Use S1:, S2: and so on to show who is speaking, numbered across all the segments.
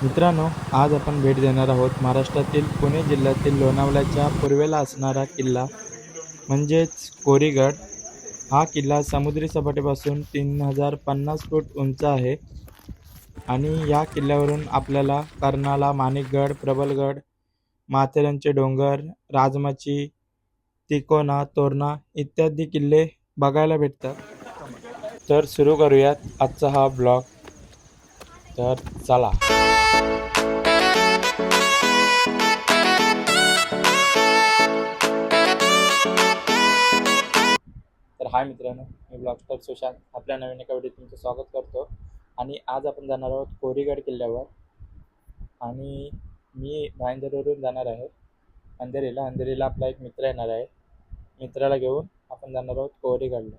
S1: मित्रांनो आज आपण भेट देणार आहोत महाराष्ट्रातील पुणे जिल्ह्यातील लोणावळ्याच्या पूर्वेला असणारा किल्ला म्हणजेच कोरीगड. हा किल्ला समुद्री सपाटीपासून तीन हजार पन्नास फूट उंच आहे आणि या किल्ल्यावरून आपल्याला कर्नाला माणिकगड प्रबलगड माथेरानचे डोंगर राजमाची तिकोना तोरणा इत्यादी किल्ले बघायला भेटतात. तर सुरू करूयात आजचा हा ब्लॉग. तर चला. तर हाय मित्रांनो मी ब्लॉगस्टर सुशांत. आपल्या नवीन एका व्हिडिओ तुमचं स्वागत करतो. आणि आज आपण जाणार आहोत कोरीगड किल्ल्यावर. आणि मी भाईंदरवरून जाणार आहे. अंधेरीला. अंधेरीला आपला एक मित्र येणार आहे. मित्राला घेऊन आपण जाणार आहोत कोरीगडला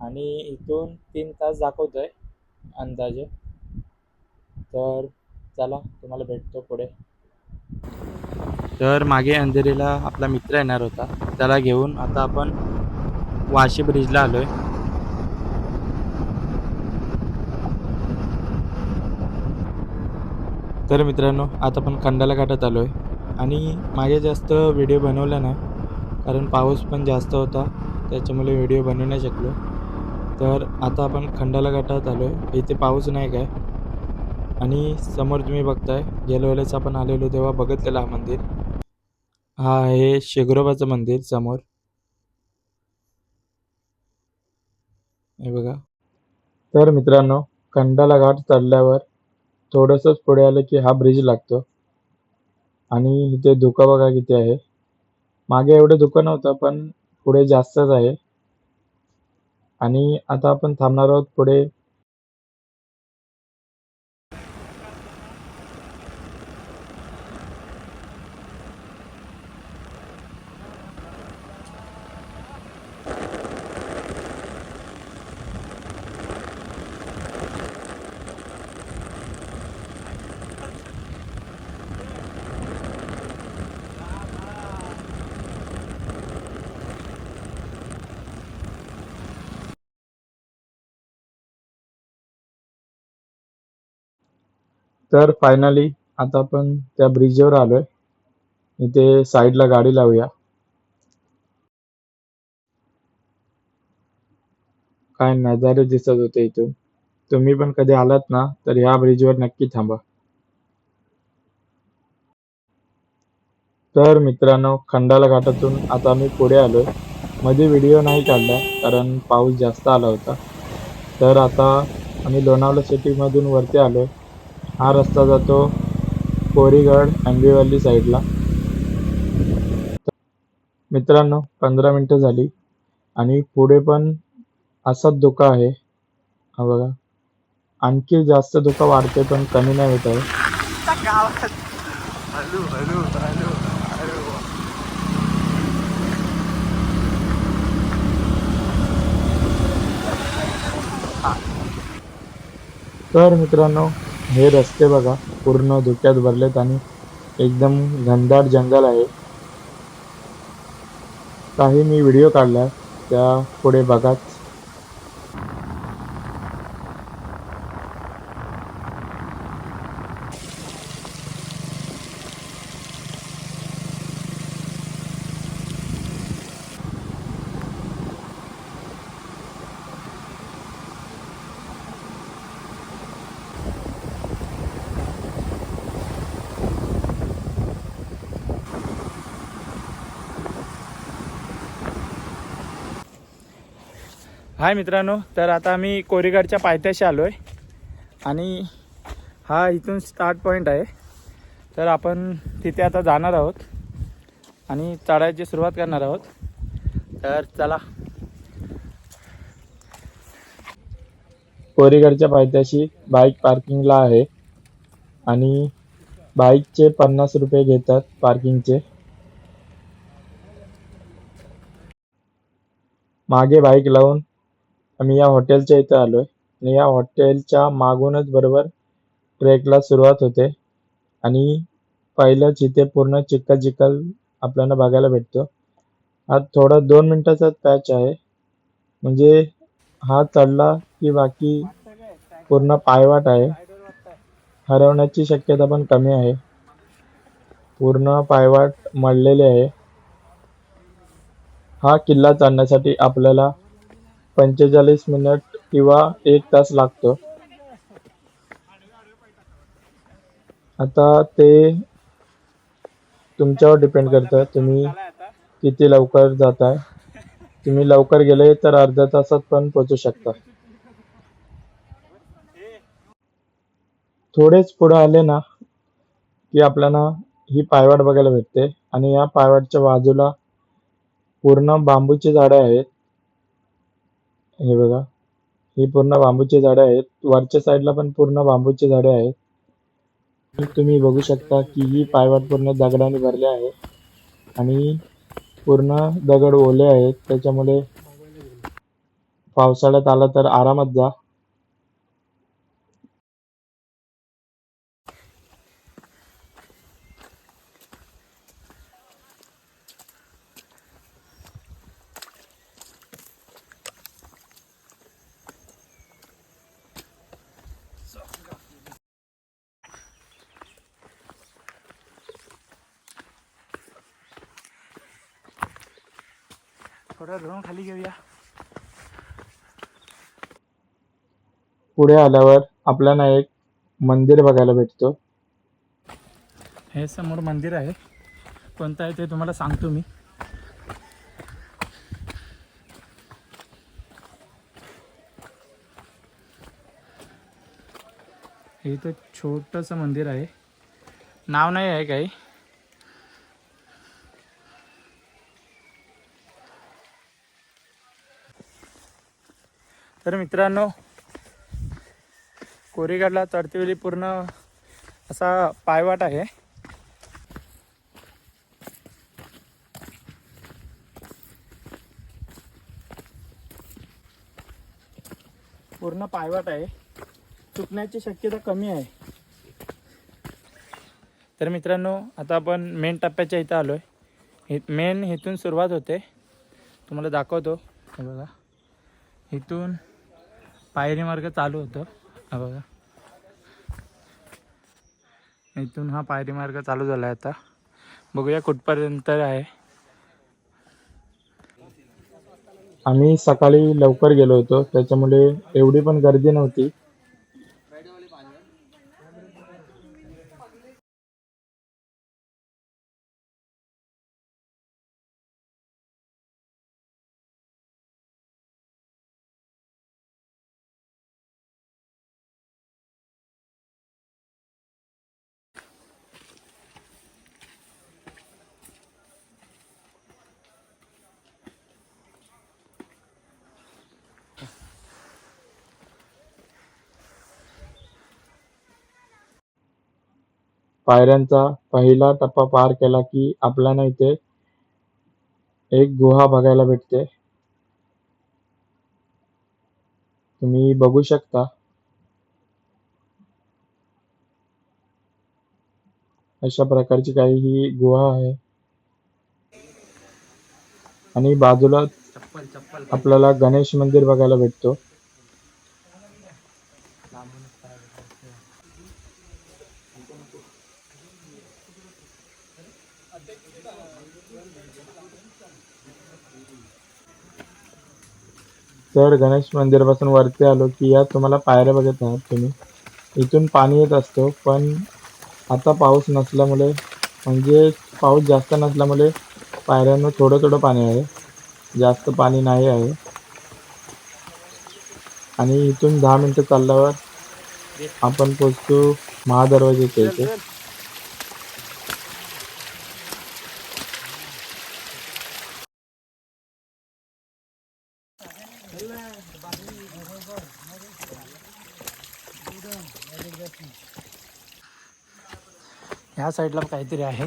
S1: आणि इथून तीन तास दाखवतो आहे अंदाजे. तर चला तुम्हाला भेटतो पुढे. तर मागे अंधेरीला आपला मित्र येणार होता. त्याला घेऊन आता आपण वाशी ब्रिजला आलोय. तर मित्रांनो आता आपण खंडाला घाटात आहे आणि मागे जास्त व्हिडिओ बनवला नाही. कारण पाऊस पण जास्त होता त्याच्यामुळे व्हिडिओ बनवू नाही शकलो. तर आता आपण खंडाला घाटात आहे इथे पाऊस नाही काय? आणि समोर तुम्ही बघताय गेल्या वेळेस आपण आलेलो तेव्हा बघितलेलं हा मंदिर. हा आहे शेगरोबाचं मंदिर समोर. हे बघा. तर मित्रांनो खंडाला घाट चढल्यावर थोडंसंच पुढे आलं की हा ब्रिज लागतो. आणि इथे धुकं बघा किती आहे. मागे एवढं दुकान होतं पण पुढे जास्तच आहे. आणि आता आपण थांबणार आहोत पुढे तर फायनली आता आपण त्या ब्रिजवर आलोय. इथे साईडला गाडी लावूया. काय नजारे दिसत होते इथून. तुम्ही पण कधी आलात ना तर ह्या ब्रिजवर नक्की थांबा. तर मित्रांनो खंडाला घाटातून आता आम्ही पुढे आलोय. मध्ये व्हिडिओ नाही काढला कारण पाऊस जास्त आला होता. तर आता आम्ही लोणावळा सिटीमधून वरती आलोय. हा रस्ता जातो कोरीगड आंबेवाली साईडला मित्रांनो पंधरा मिनटं झाली आणि पुढे पण असाच धोका आहे. हा बघा. आणखी जास्त धोका वाढते पण कमी नाही होत आहे. तर मित्रांनो हे रस्ते बघा पूर्ण धुक्यात भरलेत आणि एकदम घनदाट जंगल आहे. काही मी व्हिडिओ काढला त्या पुढे बघाच. हाय मित्रांनो तर आता आम्ही कोरीगडच्या पायथ्याशी आलो आहे आणि हा इथून स्टार्ट पॉईंट आहे. तर आपण तिथे आता जाणार आहोत. आणि चढायची सुरुवात करणार आहोत. तर चला. कोरीगडच्या पायथ्याशी बाईक पार्किंगला आहे. आणि बाईकचे पन्नास रुपये घेतात पार्किंगचे मागे बाईक लावून आम्ही या हॉटेलच्या इथं आलो आहे आणि या हॉटेलच्या मागूनच बरोबर ट्रेकला सुरुवात होते. आणि पहिलंच इथे पूर्ण चिखल चिखल आपल्याला बघायला भेटतो. हा थोडा दोन मिनिटाचाच पॅच आहे. म्हणजे हा चढला की बाकी पूर्ण पायवाट आहे. हरवण्याची शक्यता पण कमी आहे. पूर्ण पायवाट मळलेली आहे. हा किल्ला चढण्यासाठी आपल्याला पंचेचाळीस मिनिट किंवा एक तास लागतो. आता ते तुमच्यावर डिपेंड करतं. तुम्ही किती लवकर जाताय. तुम्ही लवकर गेले तर अर्ध्या तासात पण पोहोचू शकता. थोडेच पुढे आले ना की आपल्याला ही पायवाट बघायला भेटते. आणि या पायवाटच्या बाजूला पूर्ण बांबूची झाडे आहेत. हे बघा. ही पूर्ण बांबूची झाडे आहेत. वरच्या साईडला पण पूर्ण बांबूची झाडे आहेत. तुम्ही बघू शकता की ही पायवाट पूर्ण दगडाने भरली आहे. आणि पूर्ण दगड ओले आहेत. त्याच्यामुळे पावसाळ्यात आला तर आरामात जा
S2: थोडं धरून खाली घेऊया
S1: पुढे आल्यावर आपल्याला एक मंदिर बघायला भेटतो.
S2: हे समोर मंदिर आहे. कोणतं आहे ते तुम्हाला सांगतो मी. हे इथं छोटंसं मंदिर आहे. नाव नाही आहे काही. तर मित्रांनो कोरेगाडला चढतीवेळी पूर्ण असा पायवाट आहे. पूर्ण पायवाट आहे. चुकण्याची शक्यता कमी आहे. तर मित्रांनो आता आपण मेन टप्प्याच्या इथं आलो आहे मेन इथून सुरुवात होते. तुम्हाला दाखवतो. हे बघा. इथून पायरी मार्ग चालू होतं. हा बघा. इथून हा पायरी मार्ग चालू झाला आहे आता. बघूया कुठपर्यंत आहे.
S1: आम्ही सकाळी लवकर गेलो होतो. त्याच्यामुळे एवढी पण गर्दी नव्हती. पायऱ्यांचा पहिला टप्पा पार केला की आपल्याला इथे एक गुहा बघायला भेटते. तुम्ही बघू शकता. अशा प्रकारची काही ही गुहा आहे. आणि बाजूला आपल्याला गणेश मंदिर बघायला भेटतो. तर गणेश मंदिरापासून वरती आलो की या तुम्हाला पायऱ्या बघत आहात तुम्ही. इथून पाणी येत असतो पण आता पाऊस नसल्यामुळे म्हणजे पाऊस जास्त नसल्यामुळे पायऱ्यांवर थोडं थोडं पाणी आहे. जास्त पाणी नाही आहे. आणि इथून दहा मिनटं चालल्यावर आपण पोचतो महादरवाजेच्या इथे.
S2: साईडला काहीतरी आहे.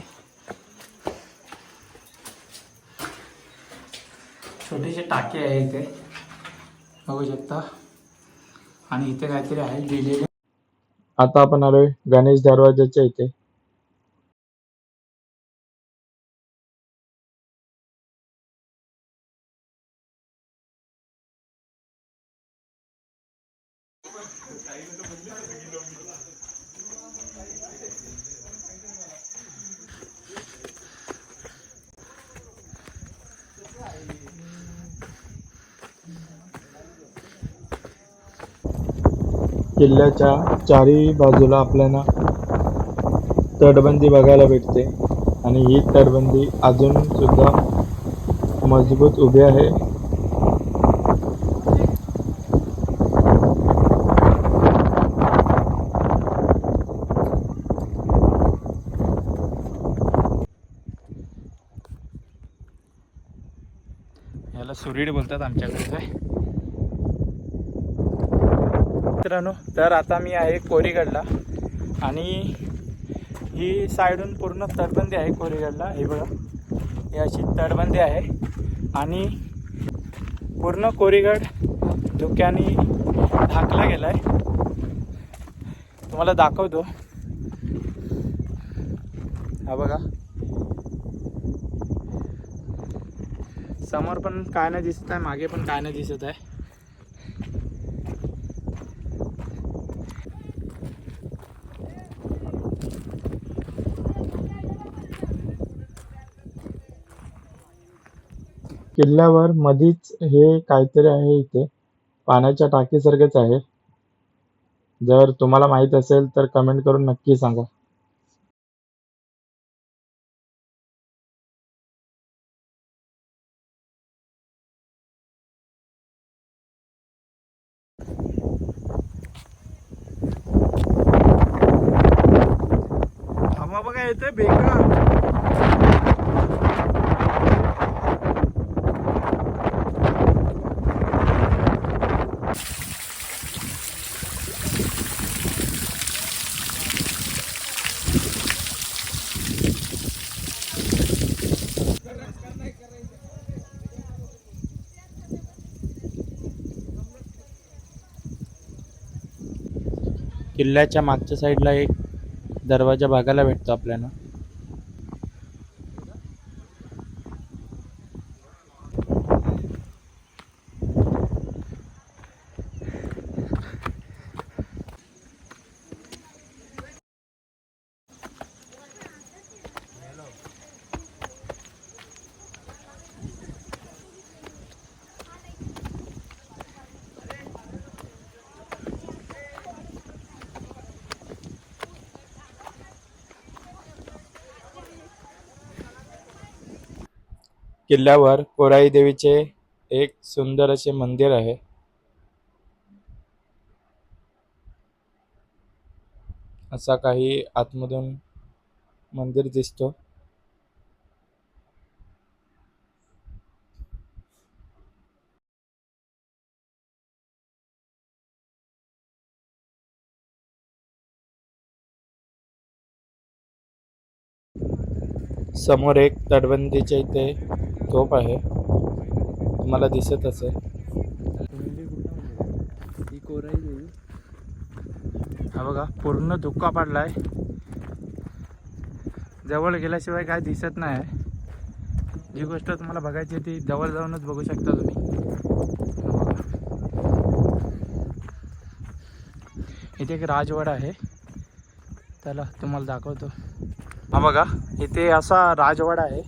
S2: छोटेसे टाके आहे इथे. बघू शकता. आणि इथे काहीतरी आहे दिलेले
S1: आता आपण आलोय गणेश दरवाजाच्या इथे. किल्ल्याच्या चारही बाजूला आपल्याला तटबंदी बघायला भेटते. आणि ही तटबंदी अजून सुद्धा मजबूत उभी आहे.
S2: याला सुरीड बोलतात आमच्याकडे काय मित्रांनो तर आता मी आहे कोरीगडला. आणि ही साईडून पूर्ण तटबंदी आहे कोरीगडला हे बघा. ही अशी तटबंदी आहे. आणि पूर्ण कोरीगड धुक्याने ढाकला गेला आहे तुम्हाला दाखवतो. हा बघा. समोर पण काय नाही दिसत आहे मागे पण काय नाही दिसत आहे.
S1: किल्ल्यावर मधीच हे काहीतरी आहे इथे. पाण्याच्या टाकीसारखंच आहे. जर तुम्हाला माहीत असेल तर कमेंट करून नक्की सांगा. किल्ल्याच्या मागच्या साईडला एक दरवाजा बघायला भेटतो आपल्याला. किल्ल्यावर कोराई देवीचे एक सुंदर असे मंदिर आहे. असा काही आतमधून मंदिर दिसतो. समोर एक तटबंदीच्या इथे तोप आहे. तुम्हाला दिसत असेल
S2: हा बघा पूर्ण धुक्का पडलाय. जवळ गेल्याशिवाय काय दिसत नाही. आहे जी गोष्ट तुम्हाला बघायची ती जवळ जाऊनच बघू शकता तुम्ही. इथे एक राजवाडा आहे. त्याला तुम्हाला दाखवतो. हा बघा इथे असा राजवाडा आहे.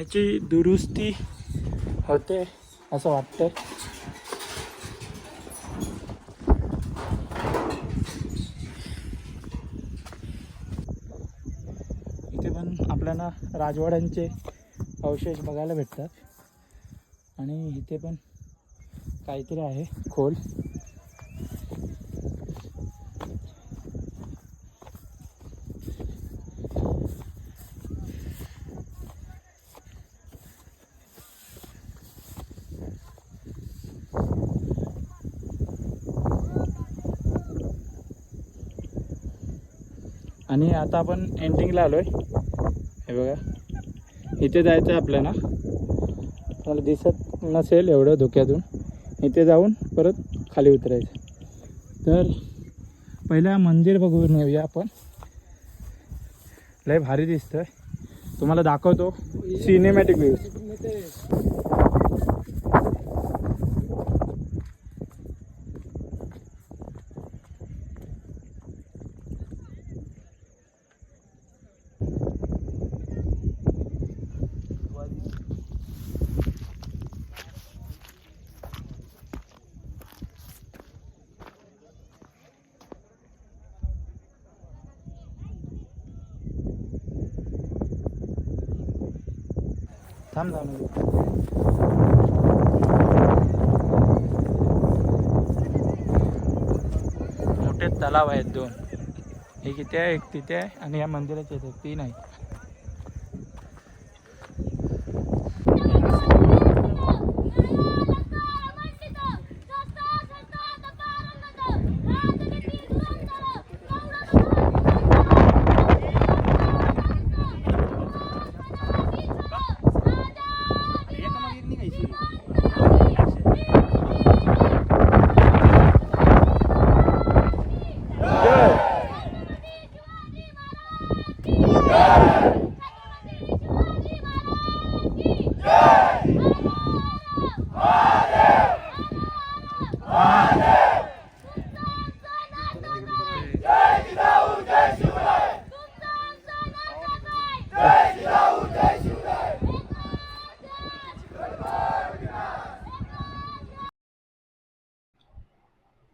S2: ह्याची दुरुस्ती होते असं वाटतंय. इथे पण आपल्याला राजवाड्यांचे अवशेष बघायला भेटतात. आणि इथे पण काहीतरी आहे खोल. आणि आता आपण एंडिंगला आलो आहे हे बघा. इथे जायचं आहे आपल्याला. मला दिसत नसेल एवढं धोक्यातून. इथे जाऊन परत खाली उतरायचं. तर पहिला मंदिर बघून येऊया आपण. लय भारी दिसतंय. तुम्हाला दाखवतो. सिनेमॅटिक व्ह्यूज थांब जाऊन मोठे तलाव आहेत दोन. हे किती आहे? एक तिथे आहे आणि या मंदिराचे आहेत तीन आहे.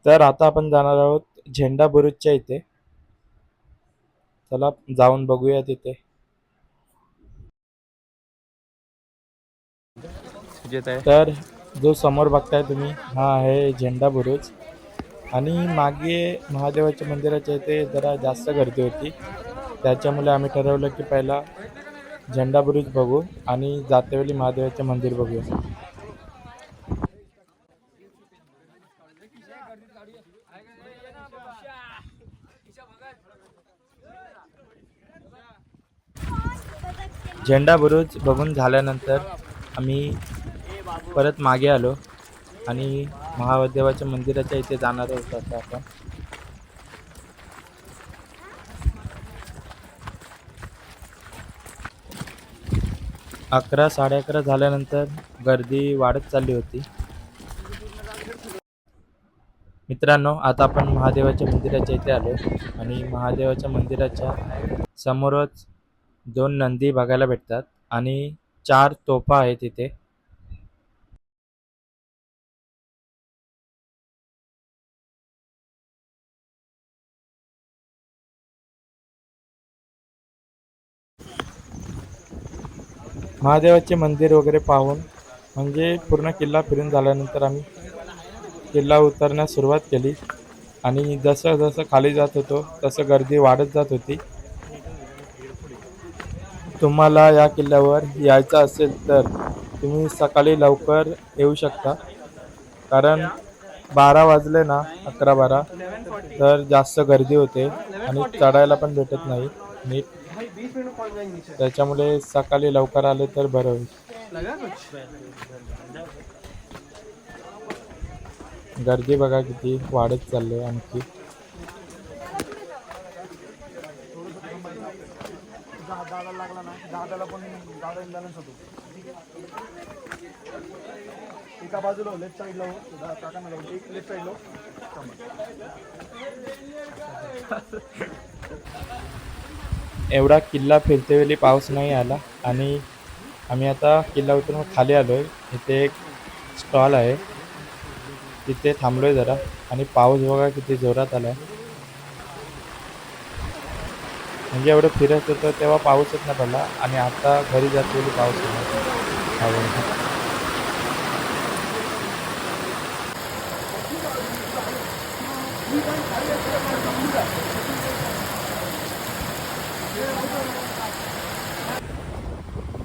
S1: तर आता आपण जाणार आहोत झेंडा बुरुजच्या इथे. चला जाऊन बघूया तिथे. तर जो समोर बघताय तुम्ही हा आहे झेंडा बुरुज. आणि मागे महादेवाच्या मंदिराच्या इथे जरा जास्त गर्दी होती. त्याच्यामुळे आम्ही ठरवलं की पहिला झेंडा बुरुज बघू आणि जातेवेळी महादेवाचे मंदिर बघूया. झेंडा बुरुज बघून झाल्यानंतर आम्ही परत मागे आलो आणि महादेवाच्या मंदिराच्या इथे जाणार होतो आता आपण. अकरा साडे अकरा झाल्यानंतर गर्दी वाढत चालली होती. मित्रांनो आता आपण महादेवाच्या मंदिराच्या इथे आलो आणि महादेवाच्या मंदिराच्या समोरच दोन नंदी बघायला भेटतात आणि चार तोफा आहेत इथे. महादेवाचे मंदिर वगैरे पाहून म्हणजे पूर्ण किल्ला फिरून झाल्यानंतर आम्ही किल्ला उतरण्यास सुरुवात केली. आणि जसं जसं खाली जात होतो तसं गर्दी वाढत जात होती. तुम्हाला या किल्ल्यावर यायचं असेल तर तुम्ही सकाळी लवकर येऊ शकता. कारण बारा वाजले ना अकरा बारा. तर जास्त गर्दी होते आणि चढायला पण भेटत नाही नीट. त्याच्यामुळे सकाळी लवकर आले तर बरं होईल. गर्दी बघा किती वाढत चालली आहे आणखी.
S3: एका बाजूला लेफ्ट साईडला हो काकांना एक लेफ्ट साईडला
S1: एवढा किल्ला फिरते वेळी पाऊस नाही आला आणि आम्ही आता किल्ला उतरून खाली आलो आहे इथे एक स्टॉल आहे. तिथे थांबलो आहे जरा. आणि पाऊस बघा किती जोरात आला आहे म्हणजे एवढं फिरत होतं तेव्हा पाऊसच नाही पडला. आणि आता घरी जाते वेळी पाऊस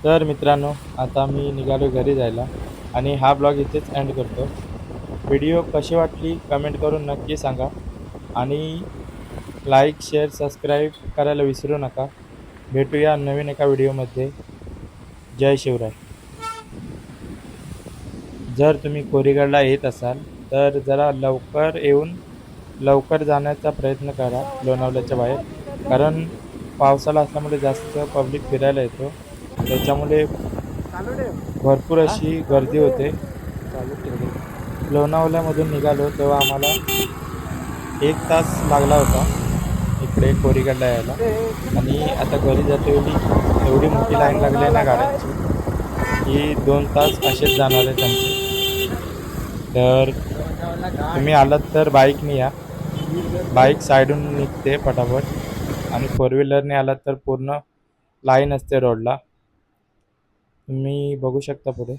S1: तर मित्रांनो आता मी निघालो घरी जायला. आणि हा ब्लॉग इथेच एंड करतो. व्हिडिओ कशी वाटली कमेंट करून नक्की सांगा. आणि लाईक शेअर सबस्क्राईब करायला विसरू नका. भेटूया नवीन एका व्हिडिओमध्ये. जय शिवराय. जर तुम्ही कोरीगडला येत असाल तर जरा लवकर येऊन लवकर जाण्याचा प्रयत्न करा लोणावल्याच्या बाहेर. कारण पावसाळा असल्यामुळे जास्त पब्लिक फिरायला येतो. त्याच्यामुळे भरपूर अशी गर्दी होते. लोणावल्यामधून निघालो तेव्हा आम्हाला एक तास लागला होता इकडे कोरीगडला यायला. आणि आता घरी जाते एवढी एवढी मोठी लाईन लागली आहे ना गाड्यांची की दोन तास असेच जाणार आहेत आमचे तर तुम्ही आलात तर बाईकने या. बाईक साईडून निघते पटापट. आणि फोर व्हीलरने आलात तर पूर्ण लाईन असते रोडला तुम्ही बघू शकता पुढे.